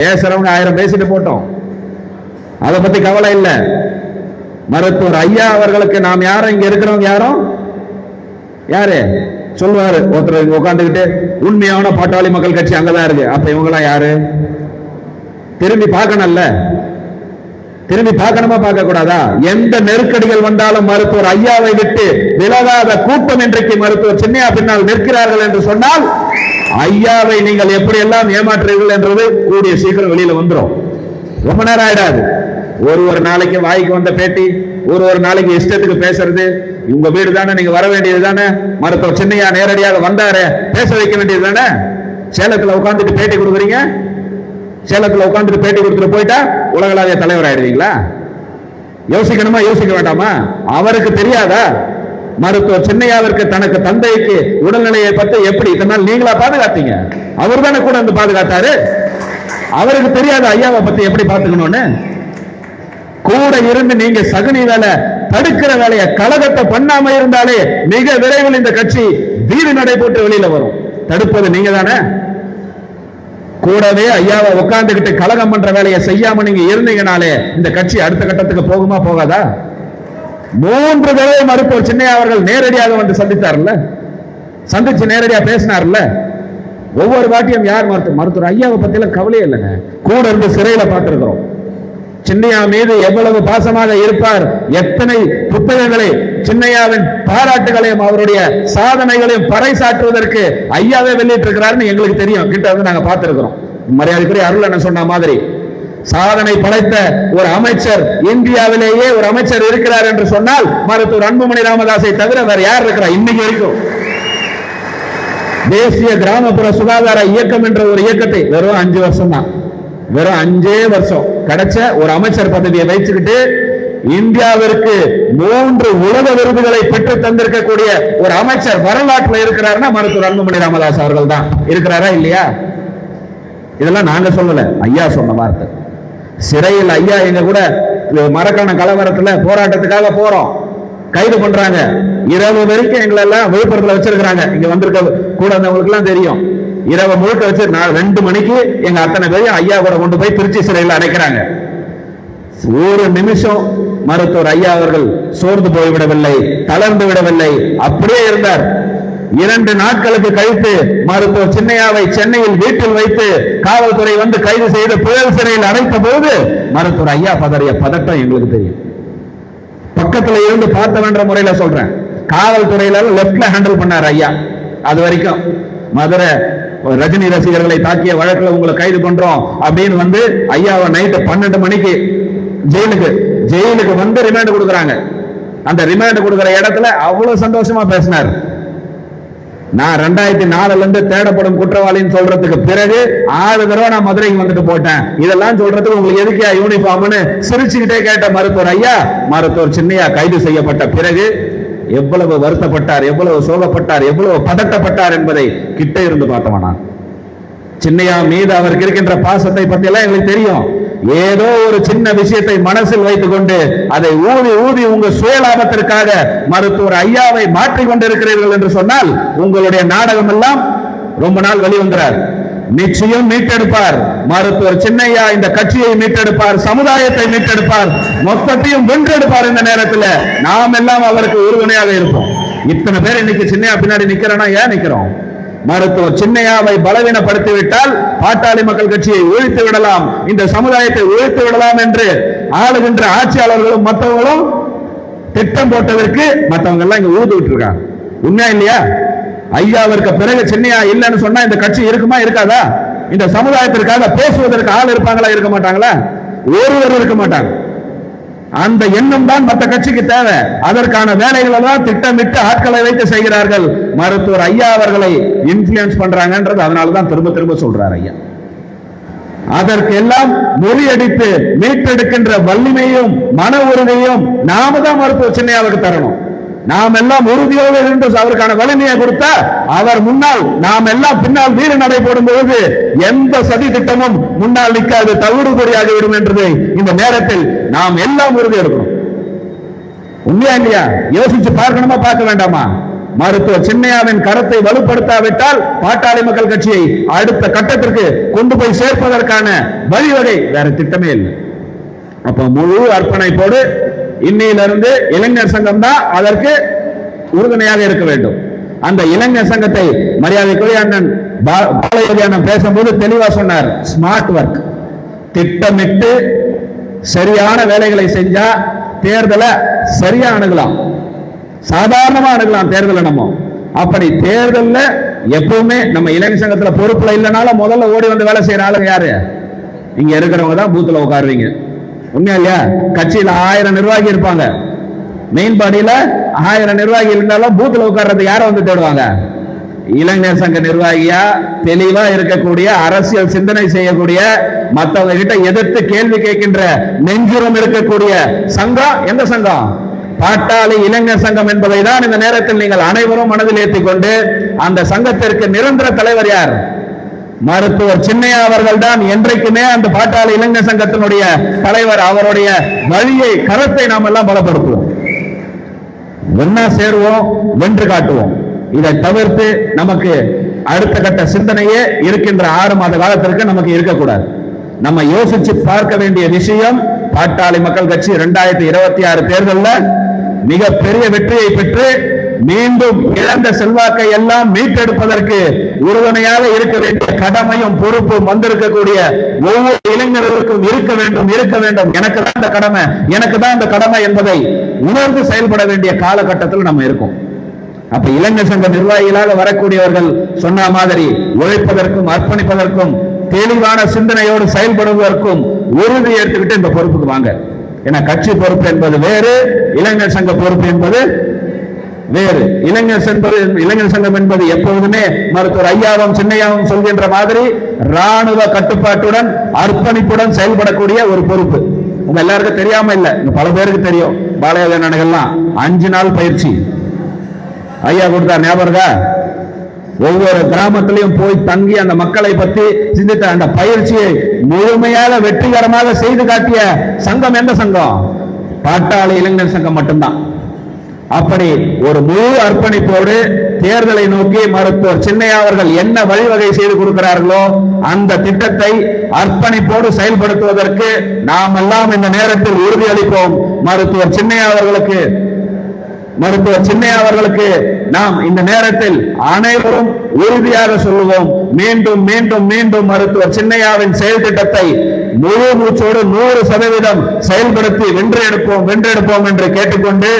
பேசுறவங்க ஆயிரம் பேசிட்டு போட்டோம். அதை பத்தி கவலை இல்லை. மருத்துவர் ஐயா அவர்களுக்கு நாம் யாரும் இங்க இருக்கிறவங்க யாரும் யாரு? சொல்லுவாரு ஒருத்தர் உட்காந்துக்கிட்டு உண்மையான பாட்டாளி மக்கள் கட்சி அங்கதான் இருக்கு. அப்ப இவங்கெல்லாம் யாரு? திரும்பி பார்க்கணும்ல. திரும்பி பார்க்கணுமா பார்க்க கூடாதா எந்த நெருக்கடிகள் வந்தாலும் மருத்துவர் ஐயாவை விட்டு விலகாத கூட்டம் இன்றைக்கு மருத்துவர் சின்னையா பின்னால் நிற்கிறார்கள் என்று சொன்னால் ஐயாவை நீங்கள் எப்படி எல்லாம் ஏமாற்றுவீர்கள் என்றது கூடிய சீக்கிரம் வெளியில வந்துடும் ரொம்ப நேரம் ஆயிடாது. ஒரு ஒரு நாளைக்கு வாய்க்கு வந்த பேட்டி ஒரு ஒரு நாளைக்கு இஷ்டத்துக்கு பேசுறது உங்க வீடு தானே நீங்க வர வேண்டியது தானே மருத்துவர் சின்னையா நேரடியாக வந்தாரு பேச வைக்க வேண்டியது தானே? சேலத்துல உட்காந்துட்டு பேட்டி கொடுக்குறீங்க? சேலத்துல உட்காந்துட்டு பேட்டி கொடுத்துட்டு போயிட்டா உலகளாவிய தலைவர் ஆயிடுவீங்களா யோசிக்கணுமா? யோசிக்க வேண்டாமா? அவருக்கு தெரியாதா? மருத்துவர் சின்னையாவிற்கு தனக்கு தந்தைக்கு உடல்நிலையை பத்தி எப்படி இதனால் நீங்களா பாதுகாத்தீங்க? அவர் தானே கூட வந்து பாதுகாத்தாரு? அவருக்கு தெரியாத ஐயாவை பத்தி எப்படி பாத்துக்கணும்னு கூட இருந்து நீங்க சகுனி வேலை தடுக்கிற வேலையை கழகத்தை பண்ணாம இருந்தாலே மிக விரைவில் இந்த கட்சி வீடு நடை போட்டு வெளியில வரும். தடுப்பது நீங்க தானே கூடவே ஐயாவை உட்கார்ந்துகிட்டு கலகம் பண்ற வேலையை செய்யாம நீங்க இருந்தீங்கனாலே இந்த கட்சி அடுத்த கட்டத்துக்கு போகுமா போகாதா? மூன்று தடவை மருத்துவர் சின்னையா அவர்கள் நேரடியாக வந்து சந்தித்தார்ல? சந்திச்சு நேரடியா பேசினார்ல? ஒவ்வொரு வாட்டியும் யார் மருத்துவ மருத்துவர் ஐயாவை பத்தியெல்லாம் கவலையே இல்லைங்க. கூட இருந்து சிறையில பார்த்திருக்கிறோம். சின்னையா மீது எவ்வளவு பாசமாக இருப்பார்? எத்தனை புத்தகங்களை சின்னையாவின் பாராட்டுகளையும் அவருடைய சாதனைகளையும் பறைசாற்றுவதற்கு ஐயாவே வெளியிட்டிருக்கிறாருன்னு எங்களுக்கு தெரியும். கிட்ட வந்து நாங்க பார்த்திருக்கிறோம். மரியாதைக்குரிய அருள் என்ன சொன்ன மாதிரி சாதனை படைத்த ஒரு அமைச்சர் இந்தியாவிலேயே ஒரு அமைச்சர் இருக்கிறார் என்று சொன்னால் மருத்துவர் அன்புமணி ராமதாஸை தவிர வேற யார் இருக்கிறா இன்னைக்கு வரைக்கும். தேசிய கிராமப்புற சுகாதார இயக்கம் என்ற ஒரு இயக்கத்தை வெறும் அஞ்சு வருஷம் தான் வெறும் அஞ்சே வருஷம். கிடைச்ச ஒரு அமைச்சர் பதவியை வைச்சுக்கிட்டு இந்தியாவிற்கு மூன்று உலக விருதுகளை பெற்று தந்திருக்கக்கூடிய ஒரு அமைச்சர் வரலாற்றுல இருக்கிறாருன்னா மருத்துவர் அன்புமணி ராமதாஸ் அவர்கள் தான் இருக்கிறாரா இல்லையா? இதெல்லாம் நாங்க சொல்லல. ஐயா சொன்ன வார்த்தை. சிறையில் ஐயா எங்க கூட மரக்கான கலவரத்துல போராட்டத்துக்காக போறோம். கைது பண்றாங்க. இரவு வரைக்கும் எங்களை எல்லாம் விழுப்புரத்துல வச்சிருக்கிறாங்க. இங்க வந்திருக்க கூட இருந்தவங்களுக்கு எல்லாம் தெரியும். இரவு முழுக்க வச்சு நான் ரெண்டு மணிக்கு எங்க அத்தனை பேரையும் ஐயா கூட கொண்டு போய் திருச்சி சிறையில் அடைக்கிறாங்க. ஒரு நிமிஷம் மருத்துவர் ஐயா அவர்கள் சோர்ந்து போய்விடவில்லை தளர்ந்து விடவில்லை. அப்படியே இருந்தார். இரண்டு நாட்களுக்கு கழித்து மருத்துவர் சின்னையாவை சென்னையில் வீட்டில் வைத்து காவல்துறை வந்து கைது செய்து புயல் சிறையில் அடைத்த போது மருத்துவர் ஐயா பதறிய பதட்டம் எங்களுக்கு தெரியும். பக்கத்துல இருந்து பார்த்தவன்ற முறையில சொல்றேன். காவல்துறையில லெப்ட்ல ஹேண்டில் பண்ணார் ஐயா. அது வரைக்கும் மதுரை ரஜினி ரசிகர்களை தாக்கிய வழக்கில் உங்களை கைது பண்றோம் அப்படின்னு வந்து ஐயாவை நைட்டு பன்னெண்டு மணிக்கு ஜெயிலுக்கு ஜெயிலுக்கு வந்து ரிமாண்ட் கொடுக்குறாங்க. அந்த ரிமாண்ட் கொடுக்குற இடத்துல அவ்வளவு சந்தோஷமா பேசினார். நான் ரெண்டாயிரத்தி நாலுல இருந்து தேடப்படும் குற்றவாளின்னு சொல்றதுக்கு பிறகு ஆறு தடவை நான் மதுரைக்கு வந்துட்டு போட்டேன் இதெல்லாம் சொல்றதுக்கு உங்களுக்கு எதுக்கியா யூனிஃபார்ம்னு சிரிச்சுக்கிட்டே கேட்ட மருத்துவர் ஐயா மருத்துவர் சின்னையா கைது செய்யப்பட்ட பிறகு எவ்வளவு வருத்தப்பட்டார் எவ்வளவு சோகப்பட்டார் எவ்வளவு பதட்டப்பட்டார் என்பதை கிட்ட இருந்து பார்த்தவனா? சின்னையா மீது அவருக்கு இருக்கின்ற பாசத்தை பத்தி எல்லாம் எங்களுக்கு தெரியும். ஏதோ ஒரு சின்ன விஷயத்தை மனசில் வைத்துக் கொண்டு அதை ஊதி ஊதி உங்க சுயலாபத்திற்காக மருத்துவர் ஐயாவை மாற்றிக் கொண்டிருக்கிறீர்கள் என்று சொன்னால் உங்களுடைய நாடகம் எல்லாம் ரொம்ப நாள் வெளிவந்தார். நிச்சயம் மீட்டெடுப்பார். மருத்துவர் சின்னையா இந்த கட்சியை மீட்டெடுப்பார் சமுதாயத்தை மீட்டெடுப்பார் மொத்தத்தையும் வென்றெடுப்பார் இந்த நேரத்தில். நாம் எல்லாம் அவருக்கு உறுதுணையாக இருப்போம். இத்தனை பேர் இன்னைக்கு சின்னையா பின்னாடி நிக்கிறோம்னா ஏன் நிக்கிறோம்? மருத்துவர் சின்னையாவை பலவீனப்படுத்தி விட்டால் பாட்டாளி மக்கள் கட்சியை ஒழித்து விடலாம். இந்த சமுதாயத்தை ஒழித்து விடலாம் என்று ஆளுகின்ற ஆட்சியாளர்களும் மற்றவங்களும் திட்டம் போட்டதற்கு மற்றவங்க எல்லாம் இங்க ஊது இருக்காங்க. உண்மையா இல்லையா? ஐயாவிற்கு பிறகு சின்னையா இல்லைன்னு சொன்னா இந்த கட்சி இருக்குமா இருக்காதா? இந்த சமுதாயத்திற்காக பேசுவதற்கு ஆள் இருப்பாங்களா இருக்க மாட்டாங்களா? ஒருவர் இருக்க மாட்டாங்க. அந்த எண்ணம் தான் மற்ற கட்சிக்கு தேவை. அதற்கான வேலைகளை தான் திட்டமிட்டு ஆட்களை வைத்து செய்கிறார்கள். மருத்துவர் ஐயா அவர்களை இன்ஃபுளுன்ஸ் பண்றாங்கன்றது அதனால தான் திரும்ப திரும்ப சொல்றார் ஐயா. அதற்கெல்லாம் முறியடித்து மீட்டெடுக்கின்ற வலிமையும் மன உறுதியும் நாம தான் மருத்துவர் சின்னையாவுக்கு தரணும். நாம் எல்லாம் உறுதியோடு இருந்து அவருக்கான வலிமையை கொடுத்த அவர் முன்னால் நாம் எல்லாம் பின்னால் வீர நடை பொழுது எந்த சதி திட்டமும் முன்னால் நிற்காது தவிடுபொறியாகி விடும் என்றது இந்த நேரத்தில் நாம் எல்லாம் உறுதி எடுக்கணும் உண்மையா இல்லையா? யோசிச்சு பார்க்கணுமா பார்க்க வேண்டாமா? மருத்துவர் சின்னையாவின் கரத்தை வலுப்படுத்தாவிட்டால் பாட்டாளி மக்கள் கட்சியை அடுத்த கட்டத்திற்கு கொண்டு போய் சேர்ப்பதற்கான வழிவகை வேற திட்டமே இல்லை. அப்ப முழு அர்ப்பணிப்போடு இன்னையிலிருந்து இளைஞர் சங்கம் தான் அதற்கு உறுதுணையாக இருக்க வேண்டும். அந்த இளைஞர் சங்கத்தை மரியாதைக்குரிய அண்ணன் பா- அண்ணன் பேசும்போது தெளிவா சொன்னார் ஸ்மார்ட் ஒர்க் திட்டமிட்டு சரியான வேலைகளை செஞ்சா தேர்தலை சரியா அணுகலாம் சாதாரணமா அணுகலாம் தேர்தலை நம்ம. அப்படி தேர்தலில் எப்பவுமே நம்ம இளைஞர் சங்கத்துல பொறுப்புல இல்லைனாலும் முதல்ல ஓடி வந்து வேலை செய்யற ஆளுங்க யாரு? இங்க இருக்கிறவங்க தான் பூத்துல உட்காருவீங்க. உண்மையா இல்லையா? கட்சியில ஆயிரம் நிர்வாகி இருப்பாங்க. மெயின் பாடியில ஆயிரம் நிர்வாகி இருந்தாலும் பூத்துல உட்கார்றது யாரை வந்து தேடுவாங்க? இளைஞர் சங்க நிர்வாகியா? தெளிவா இருக்கக்கூடிய அரசியல் சிந்தனை செய்யக்கூடிய மத்தவங்க கிட்ட எதிர்த்து கேள்வி கேட்கின்ற நெஞ்சுரம் இருக்கக்கூடிய சங்கம் எந்த சங்கம் பாட்டாளி இளைஞர் சங்கம் என்பதை தான் இந்த நேரத்தில் நீங்கள் அனைவரும் மனதில் ஏற்றிக்கொண்டு அந்த சங்கத்திற்கு நிரந்தர தலைவர் யார்? மருத்துவர் சின்னையா அவர்கள் தான் என்றைக்குமே அந்த பாட்டாளி இளைஞர் சங்கத்தினுடைய தலைவர். அவருடைய வழியை கரத்தை நாம் எல்லாம் பலப்படுத்துவோம். ஒன்னா சேருவோம் வென்று காட்டுவோம். இதை தவிர்த்து நமக்கு அடுத்த கட்ட சிந்தனையே இருக்கின்ற ஆறு மாத காலத்திற்கு நமக்கு இருக்கக்கூடாது. நம்ம யோசிச்சு பார்க்க வேண்டிய விஷயம் பாட்டாளி மக்கள் கட்சி இரண்டாயிரத்தி இருபத்தி ஆறு தேர்தலில் மிக பெரிய வெற்றியை பெற்று மீண்டும் இழந்த செல்வாக்கை எல்லாம் மீட்டெடுப்பதற்கு உறுதுணையாக இருக்க வேண்டிய கடமையும் பொறுப்பும் வந்திருக்கக்கூடிய ஒவ்வொரு இளைஞர்களுக்கும் இருக்க வேண்டும் இருக்க வேண்டும். எனக்கு தான் இந்த கடமை. எனக்கு தான் இந்த கடமை என்பதை உணர்ந்து செயல்பட வேண்டிய காலகட்டத்தில் நம்ம இருக்கோம். அப்ப இளைஞர் சங்க நிர்வாகிகளாக வரக்கூடியவர்கள் சொன்ன மாதிரி உழைப்பதற்கும் அர்ப்பணிப்பதற்கும் தெளிவான சிந்தனையோடு செயல்படுவதற்கும் உறுதி ஏற்றுக்கிட்டு இந்த பொறுப்புக்கு வாங்க. ஏன்னா கட்சி பொறுப்பு என்பது வேறு இளைஞர் சங்க பொறுப்பு என்பது வேறு இளைஞர் சென்பது இளைஞர் சங்கம் என்பது எப்பொழுதுமே மருத்துவர் ஐயாவும் சின்னையாவும் சொல்கின்ற மாதிரி ராணுவ கட்டுப்பாட்டுடன் அர்ப்பணிப்புடன் செயல்படக்கூடிய ஒரு பொறுப்பு. உங்க எல்லாருக்கும் தெரியாம இல்ல பல பேருக்கு தெரியும். பாளைய நாடுகள்லாம் அஞ்சு நாள் பயிற்சி. ஐயா கொடுத்தா ஞாபகம் ஒவ்வொரு கிராமத்திலையும் போய் தங்கி அந்த மக்களை பத்தி சிந்தித்த அந்த பயிற்சியை முழுமையாக வெற்றிகரமாக செய்து காட்டிய சங்கம் எந்த சங்கம்? பாட்டாளி இளைஞர் சங்கம் மட்டும்தான். அப்படி ஒரு முழு அர்ப்பணிப்போடு தேர்தலை நோக்கி மருத்துவர் சின்னையா அவர்கள் என்ன வழிவகை செய்து கொடுக்கிறார்களோ அந்த திட்டத்தை அர்ப்பணிப்போடு செயல்படுத்துவதற்கு நாம் எல்லாம் இந்த நேரத்தில் உறுதியளிப்போம் மருத்துவர் சின்னையா அவர்களுக்கு மருத்துவர் சின்னையா அவர்களுக்கு நாம் இந்த நேரத்தில் அனைவரும் உறுதியாக சொல்லுவோம். மீண்டும் மீண்டும் மீண்டும் மருத்துவர் சின்னையாவின் செயல் திட்டத்தை முழு மூச்சோடு நூறு சதவீதம் செயல்படுத்தி வென்றெடுப்போம் வென்றெடுப்போம் என்று கேட்டுக்கொண்டு